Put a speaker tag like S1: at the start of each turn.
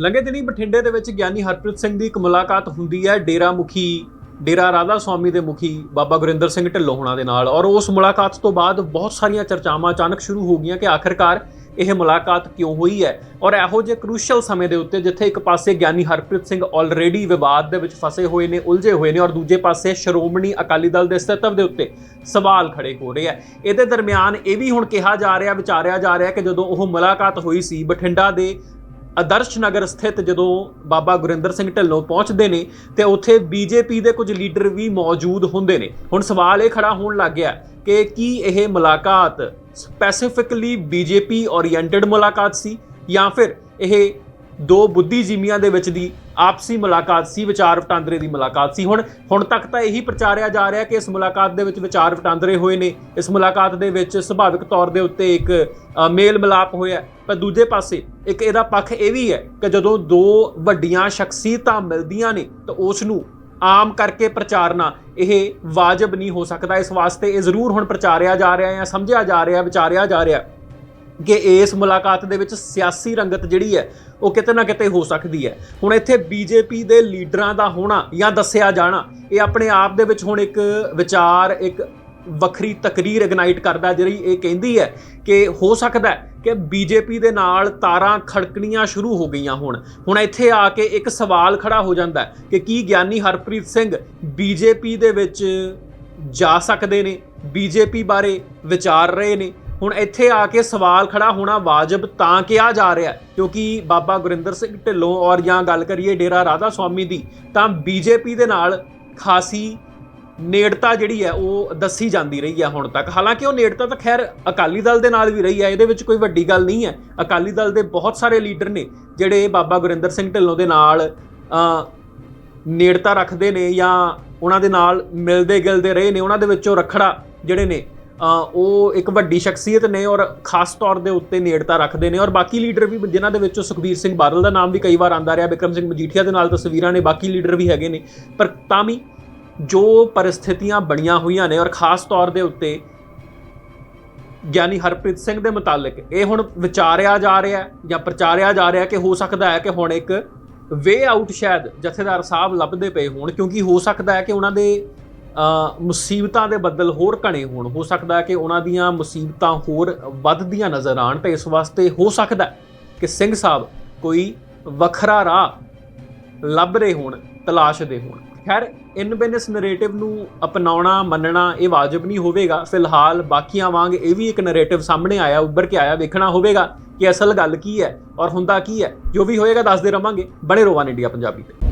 S1: ਲੰਘੇ ਦਿਨੀ ਬਠਿੰਡੇ ਦੇ ਵਿੱਚ ਗਿਆਨੀ ਹਰਪ੍ਰੀਤ ਸਿੰਘ ਦੀ ਇੱਕ ਮੁਲਾਕਾਤ ਹੁੰਦੀ ਹੈ, ਡੇਰਾ ਮੁਖੀ, ਡੇਰਾ ਰਾਧਾ ਸਵਾਮੀ ਦੇ ਮੁਖੀ ਬਾਬਾ ਗੁਰਿੰਦਰ ਸਿੰਘ ਢਿੱਲੋਂ ਹੋਣਾ ਦੇ ਨਾਲ। ਔਰ ਉਸ ਮੁਲਾਕਾਤ ਤੋਂ ਬਾਅਦ ਬਹੁਤ ਸਾਰੀਆਂ ਚਰਚਾਵਾਂ ਅਚਾਨਕ ਸ਼ੁਰੂ ਹੋ ਗਈਆਂ ਕਿ ਆਖਰਕਾਰ ਇਹ ਮੁਲਾਕਾਤ ਕਿਉਂ ਹੋਈ ਹੈ? ਔਰ ਇਹੋ ਜਿਹੇ ਕ੍ਰੂਸ਼ੀਅਲ ਸਮੇਂ ਦੇ ਉੱਤੇ ਜਿੱਥੇ ਇੱਕ ਪਾਸੇ ਗਿਆਨੀ ਹਰਪ੍ਰੀਤ ਸਿੰਘ ਆਲਰੇਡੀ ਵਿਵਾਦ ਦੇ ਵਿੱਚ ਫਸੇ ਹੋਏ ਨੇ, ਉਲਝੇ ਹੋਏ ਨੇ, ਔਰ ਦੂਜੇ ਪਾਸੇ ਸ਼੍ਰੋਮਣੀ ਅਕਾਲੀ ਦਲ ਦੇ ਅਸਤਿਤਵ ਦੇ ਉੱਤੇ ਸਵਾਲ ਖੜੇ ਹੋ ਰਹੇ ਆ। ਇਹਦੇ ਦਰਮਿਆਨ ਇਹ ਵੀ ਹੁਣ ਕਿਹਾ ਜਾ ਰਿਹਾ, ਵਿਚਾਰਿਆ ਜਾ ਰਿਹਾ ਕਿ ਜਦੋਂ ਉਹ ਮੁਲਾਕਾਤ ਹੋਈ ਸੀ, ਬਠਿੰਡਾ ਦੇ ਆਦਰਸ਼ ਨਗਰ ਸਥਿਤ ਜਦੋਂ ਬਾਬਾ ਗੁਰਿੰਦਰ ਸਿੰਘ ਢਿੱਲੋਂ ਪਹੁੰਚਦੇ ਨੇ ਤੇ ਉੱਥੇ ਬੀਜੇਪੀ ਦੇ ਕੁਝ ਲੀਡਰ ਵੀ ਮੌਜੂਦ ਹੁੰਦੇ ਨੇ। ਹੁਣ ਸਵਾਲ ਇਹ ਖੜਾ ਹੋਣ ਲੱਗ ਗਿਆ ਕਿ ਕੀ ਇਹ ਮੁਲਾਕਾਤ ਸਪੈਸੀਫਿਕਲੀ ਬੀਜੇਪੀ ਓਰੀਐਂਟਡ ਮੁਲਾਕਾਤ ਸੀ ਜਾਂ ਫਿਰ ਇਹ ਦੋ ਬੁੱਧੀਜੀਵੀਆਂ ਦੇ ਵਿੱਚ ਦੀ ਆਪਸੀ ਮੁਲਾਕਾਤ ਸੀ, ਵਿਚਾਰ ਵਟਾਂਦਰੇ ਦੀ ਮੁਲਾਕਾਤ ਸੀ। ਹੁਣ ਹੁਣ ਤੱਕ ਤਾਂ ਇਹੀ ਪ੍ਰਚਾਰਿਆ ਜਾ ਰਿਹਾ ਕਿ ਇਸ ਮੁਲਾਕਾਤ ਦੇ ਵਿੱਚ ਵਿਚਾਰ ਵਟਾਂਦਰੇ ਹੋਏ ਨੇ। ਇਸ ਮੁਲਾਕਾਤ ਦੇ ਵਿੱਚ ਸੁਭਾਵਿਕ ਤੌਰ ਦੇ ਉੱਤੇ ਇੱਕ ਮੇਲ ਮਿਲਾਪ ਹੋਇਆ ਪਰ ਦੂਜੇ ਪਾਸੇ ਇੱਕ ਇਹਦਾ ਪੱਖ ਇਹ ਵੀ ਹੈ ਕਿ ਜਦੋਂ ਦੋ ਵੱਡੀਆਂ ਸ਼ਖਸੀਅਤਾਂ ਮਿਲਦੀਆਂ ਨੇ, ਤਾਂ ਉਸ ਨੂੰ ਆਮ ਕਰਕੇ ਪ੍ਰਚਾਰਨਾ ਇਹ ਵਾਜਬ ਨਹੀਂ ਹੋ ਸਕਦਾ। ਇਸ ਵਾਸਤੇ ਇਹ ਜ਼ਰੂਰ ਹੁਣ ਪ੍ਰਚਾਰਿਆ ਜਾ ਰਿਹਾ ਹੈ ਸਮਝਿਆ ਜਾ ਰਿਹਾ, ਵਿਚਾਰਿਆ ਜਾ ਰਿਹਾ। ਕਿ ਇਸ ਮੁਲਾਕਾਤ ਦੇ ਵਿੱਚ ਸਿਆਸੀ ਰੰਗਤ ਜਿਹੜੀ ਹੈ, ਉਹ ਕਿਤੇ ਨਾ ਕਿਤੇ ਹੋ ਸਕਦੀ ਹੈ। ਹੁਣ ਇੱਥੇ ਬੀਜੇਪੀ ਦੇ ਲੀਡਰਾਂ ਦਾ ਹੋਣਾ ਜਾਂ ਦੱਸਿਆ ਜਾਣਾ, ਇਹ ਆਪਣੇ ਆਪ ਦੇ ਵਿੱਚ ਹੁਣ ਇੱਕ ਵਿਚਾਰ, ਇੱਕ ਵੱਖਰੀ ਤਕਰੀਰ ਇਗਨਾਈਟ ਕਰਦਾ ਜਿਹੜੀ ਇਹ ਕਹਿੰਦੀ ਹੈ ਕਿ ਹੋ ਸਕਦਾ ਹੈ ਕਿ ਬੀਜੇਪੀ ਦੇ ਨਾਲ ਤਾਰਾਂ ਖੜਕਣੀਆਂ ਸ਼ੁਰੂ ਹੋ ਗਈਆਂ ਹੁਣ। ਹੁਣ ਇੱਥੇ ਆ ਕੇ ਇੱਕ ਸਵਾਲ ਖੜਾ ਹੋ ਜਾਂਦਾ ਹੈ ਕਿ ਕੀ ਗਿਆਨੀ ਹਰਪ੍ਰੀਤ ਸਿੰਘ ਬੀਜੇਪੀ ਦੇ ਵਿੱਚ ਜਾ ਸਕਦੇ ਨੇ? ਬੀਜੇਪੀ ਬਾਰੇ ਵਿਚਾਰ ਰਹੇ ਨੇ? ਹੁਣ ਇੱਥੇ ਆ ਕੇ ਸਵਾਲ ਖੜਾ ਹੋਣਾ ਵਾਜਬ ਤਾਂ ਕਿਹਾ ਜਾ ਰਿਹਾ ਕਿਉਂਕਿ ਬਾਬਾ ਗੁਰਿੰਦਰ ਸਿੰਘ ਢਿੱਲੋਂ ਔਰ ਜਾਂ ਗੱਲ ਕਰੀਏ ਡੇਰਾ ਰਾਧਾ ਸਵਾਮੀ ਦੀ, ਤਾਂ ਬੀਜੇਪੀ ਦੇ ਨਾਲ ਖਾਸੀ ਨੇੜਤਾ ਜਿਹੜੀ ਹੈ ਉਹ ਦੱਸੀ ਜਾਂਦੀ ਰਹੀ ਹੈ ਹੁਣ ਤੱਕ। ਹਾਲਾਂਕਿ ਉਹ ਨੇੜਤਾ ਤਾਂ ਖੈਰ ਅਕਾਲੀ ਦਲ ਦੇ ਨਾਲ ਵੀ ਰਹੀ ਹੈ, ਇਹਦੇ ਵਿੱਚ ਕੋਈ ਵੱਡੀ ਗੱਲ ਨਹੀਂ ਹੈ। ਅਕਾਲੀ ਦਲ ਦੇ ਬਹੁਤ ਸਾਰੇ ਲੀਡਰ ਨੇ ਜਿਹੜੇ ਬਾਬਾ ਗੁਰਿੰਦਰ ਸਿੰਘ ਢਿੱਲੋਂ ਦੇ ਨਾਲ ਨੇੜਤਾ ਰੱਖਦੇ ਨੇ ਜਾਂ ਉਹਨਾਂ ਦੇ ਨਾਲ ਮਿਲਦੇ ਗਿਲਦੇ ਰਹੇ ਨੇ, ਉਹਨਾਂ ਦੇ ਵਿੱਚੋਂ ਰਖੜਾ ਜਿਹੜੇ ਨੇ ਉਹ ਇੱਕ ਵੱਡੀ ਸ਼ਖਸੀਅਤ ਨੇ ਔਰ ਖਾਸ ਤੌਰ ਦੇ ਉੱਤੇ ਨੇੜਤਾ ਰੱਖਦੇ ਨੇ ਔਰ ਬਾਕੀ ਲੀਡਰ ਵੀ ਜਿਨ੍ਹਾਂ ਦੇ ਵਿੱਚੋਂ ਸੁਖਬੀਰ ਸਿੰਘ ਬਾਦਲ ਦਾ ਨਾਮ ਵੀ ਕਈ ਵਾਰ ਆਂਦਾ ਰਿਹਾ ਬਿਕਰਮ ਸਿੰਘ ਮਜੀਠੀਆ ਦੇ ਨਾਲ ਤਸਵੀਰਾਂ ਨੇ ਬਾਕੀ ਲੀਡਰ ਵੀ ਹੈਗੇ ਨੇ। ਪਰ ਤਾਂ ਵੀ ਜੋ ਪਰਿਸਥਿਤੀਆਂ ਬਣੀਆਂ ਹੋਈਆਂ ਨੇ ਔਰ ਖਾਸ ਤੌਰ ਦੇ ਉੱਤੇ ਗਿਆਨੀ ਹਰਪ੍ਰੀਤ ਸਿੰਘ ਦੇ ਮੁਤਾਲਕ ਇਹ ਹੁਣ ਵਿਚਾਰਿਆ ਜਾ ਰਿਹਾ ਜਾਂ ਪ੍ਰਚਾਰਿਆ ਜਾ ਰਿਹਾ ਕਿ ਹੋ ਸਕਦਾ ਹੈ ਕਿ ਹੁਣ ਇੱਕ ਵੇ ਆਊਟ ਸ਼ਾਇਦ ਜਥੇਦਾਰ ਸਾਹਿਬ ਲੱਭਦੇ ਪਏ ਹੋਣ ਕਿਉਂਕਿ ਹੋ ਸਕਦਾ ਹੈ ਕਿ ਉਹਨਾਂ ਦੇ ਮੁਸੀਬਤਾਂ ਦੇ ਬੱਦਲ ਹੋਰ ਘਣੇ ਹੋਣ। ਹੋ ਸਕਦਾ ਕਿ ਉਹਨਾਂ ਦੀਆਂ ਮੁਸੀਬਤਾਂ ਹੋਰ ਵੱਧਦੀਆਂ ਨਜ਼ਰ ਆਣ ਤੇ ਇਸ ਵਾਸਤੇ ਹੋ ਸਕਦਾ ਕਿ ਸਿੰਘ ਸਾਹਿਬ ਕੋਈ ਵੱਖਰਾ ਰਾਹ ਲੱਭ ਰਹੇ ਹੋਣ ਤਲਾਸ਼ਦੇ ਹੋਣ। ਖੈਰ, ਇਨ ਬਿਨਸ ਨੈਰੇਟਿਵ ਨੂੰ ਅਪਣਾਉਣਾ, ਮੰਨਣਾ ਇਹ ਵਾਜਬ ਨਹੀਂ ਹੋਵੇਗਾ। ਫਿਲਹਾਲ ਬਾਕੀਆਂ ਵਾਂਗ ਇਹ ਵੀ ਇੱਕ ਨਰੇਟਿਵ ਸਾਹਮਣੇ ਆਇਆ, ਉੱਭਰ ਕੇ ਆਇਆ, ਵੇਖਣਾ ਹੋਵੇਗਾ ਕਿ ਅਸਲ ਗੱਲ ਕੀ ਹੈ ਔਰ ਹੁੰਦਾ ਕੀ ਹੈ। ਜੋ ਵੀ ਹੋਏਗਾ ਦੱਸਦੇ ਰਵਾਂਗੇ। ਬਣੇ ਰਹੋ ਵਨ ਇੰਡੀਆ ਪੰਜਾਬੀ ਤੇ।